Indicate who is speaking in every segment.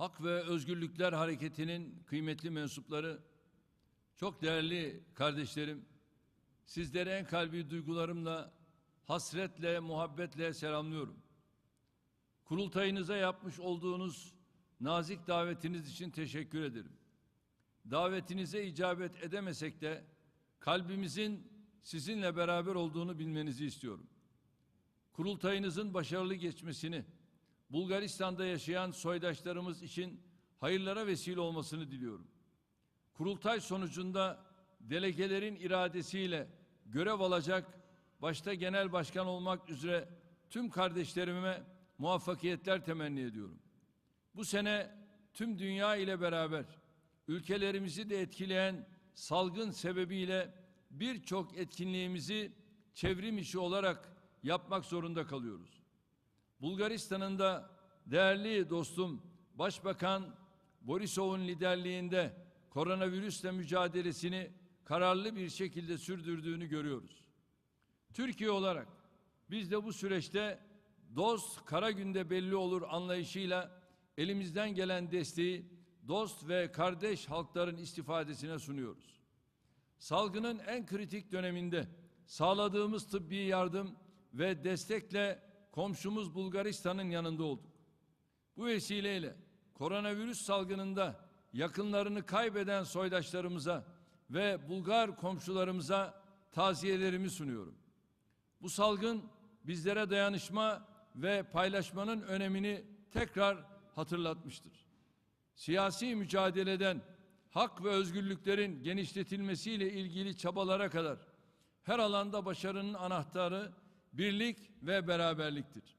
Speaker 1: Hak ve Özgürlükler Hareketi'nin kıymetli mensupları, çok değerli kardeşlerim, sizleri en kalbi duygularımla, hasretle, muhabbetle selamlıyorum. Kurultayınıza yapmış olduğunuz nazik davetiniz için teşekkür ederim. Davetinize icabet edemesek de kalbimizin sizinle beraber olduğunu bilmenizi istiyorum. Kurultayınızın başarılı geçmesini, Bulgaristan'da yaşayan soydaşlarımız için hayırlara vesile olmasını diliyorum. Kurultay sonucunda delegelerin iradesiyle görev alacak başta genel başkan olmak üzere tüm kardeşlerime muvaffakiyetler temenni ediyorum. Bu sene tüm dünya ile beraber ülkelerimizi de etkileyen salgın sebebiyle birçok etkinliğimizi çevrim işi olarak yapmak zorunda kalıyoruz. Bulgaristan'ın da değerli dostum Başbakan Borisov'un liderliğinde koronavirüsle mücadelesini kararlı bir şekilde sürdürdüğünü görüyoruz. Türkiye olarak biz de bu süreçte dost kara günde belli olur anlayışıyla elimizden gelen desteği dost ve kardeş halkların istifadesine sunuyoruz. Salgının en kritik döneminde sağladığımız tıbbi yardım ve destekle komşumuz Bulgaristan'ın yanında olduk. Bu vesileyle koronavirüs salgınında yakınlarını kaybeden soydaşlarımıza ve Bulgar komşularımıza taziyelerimi sunuyorum. Bu salgın bizlere dayanışma ve paylaşmanın önemini tekrar hatırlatmıştır. Siyasi mücadeleden hak ve özgürlüklerin genişletilmesiyle ilgili çabalara kadar her alanda başarının anahtarı birlik ve beraberliktir.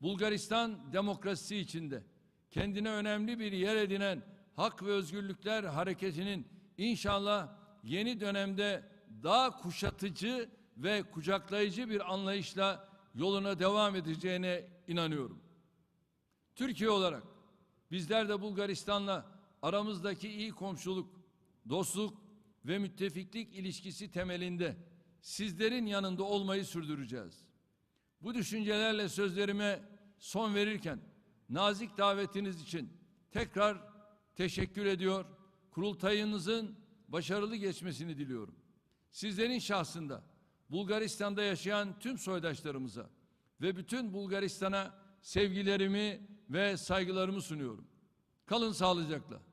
Speaker 1: Bulgaristan demokrasisi içinde kendine önemli bir yer edinen Hak ve Özgürlükler Hareketi'nin inşallah yeni dönemde daha kuşatıcı ve kucaklayıcı bir anlayışla yoluna devam edeceğine inanıyorum. Türkiye olarak bizler de Bulgaristan'la aramızdaki iyi komşuluk, dostluk ve müttefiklik ilişkisi temelinde sizlerin yanında olmayı sürdüreceğiz. Bu düşüncelerle sözlerime son verirken nazik davetiniz için tekrar teşekkür ediyor. Kurultayınızın başarılı geçmesini diliyorum. Sizlerin şahsında Bulgaristan'da yaşayan tüm soydaşlarımıza ve bütün Bulgaristan'a sevgilerimi ve saygılarımı sunuyorum. Kalın sağlıcakla.